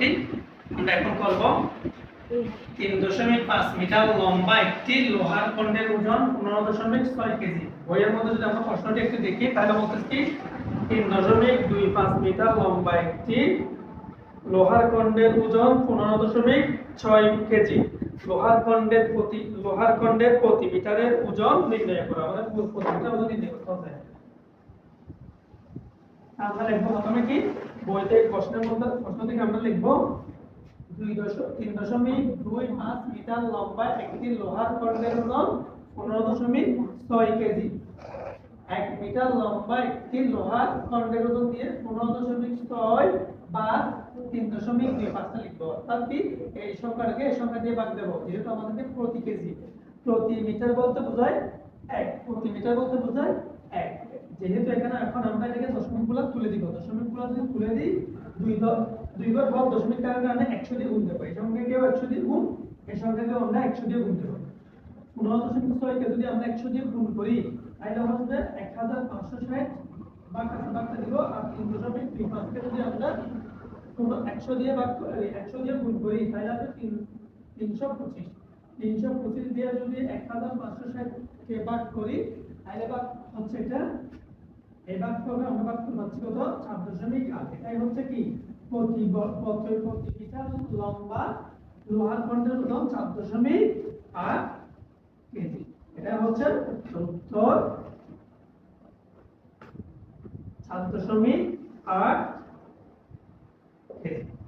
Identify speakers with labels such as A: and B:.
A: অঙ্কটি আমরা এখন করব তিন দশমিক পাঁচ মিটার লম্বা একটি লোহার ওজন পনেরো দশমিক ছয় কেজি। বইয়ের মধ্যে যদি আমরা প্রশ্নটি একটু দেখি, তাহলে বলতেছি তিন দশমিক দুই পাঁচ মিটার লম্বা একটি লোহার খণ্ডের ওজন পনেরো দশমিক ছয় কেজি। লোহার খণ্ডের প্রতি, লোহার প্রতি মিটারের ওজন নির্ণয় করা আমাদের প্রতি মিটার ওজন নির্ণয় করতে হবে প্রথমে কি? বইতে প্রশ্নের মধ্যে, প্রশ্ন থেকে আমরা লিখব দুই তিন দশমিক দুই পাঁচ মিটার লম্বা একটি লোহার ওজন পনেরো দশমিক ছয় কেজি। এক মিটার লম্বা একটি লোহার ওজন দিয়ে পনেরো দশমিক ছয় বা তিন দশমিক দুই পাঁচটা লিখব। অর্থাৎ এই সংখ্যাটাকে এই সংখ্যা দিয়ে ভাগ দেবো, যেহেতু আমাদেরকে প্রতি কেজি, প্রতি মিটার বলতে বোঝায় এক, প্রতি মিটার বলতে বোঝায় এক। যেহেতু এখানে এখন আমরা এটাকে দশমিক গুলা তুলে দিব দশমিকগুলা তুলে দিই, দুই দুই ঘর ভাগ দশমিক কারণে একশো দিয়ে দেবো এই সংখ্যা কেউ একশো দিয়ে গুণ, এই সংখ্যাকে আমরা একশো দিয়ে গুণ দেবো পনেরো দশমিক ছয়কে যদি আমরা একশো দিয়ে গুণ করি, তাহলে হচ্ছে এক হাজার পাঁচশো ষাট বা কাছে বাগটা দিব, আর তিন দশমিক দুই পাঁচকে যদি আমরা কোনো একশো দিয়ে ভাগ একশো দিয়ে গুণ করি, তাহলে হবে তিন তিনশো পঁচিশ। তিনশো পঁচিশ দিয়ে যদি এক হাজার পাঁচশো ষাটকে ভাগ করি, তাহলে ভাগ হচ্ছে এটা এই বাক্য হবে অনুবাক্য পাচ্ছি কত চার দশমিক আট। এটাই হচ্ছে কি? প্রতি পথের প্রতি মিটার লম্বা, লোহার খণ্ডের ওজন চার দশমিক আট কেজি। এটা হচ্ছে উত্তর। সাত দশমিক আট কেজি।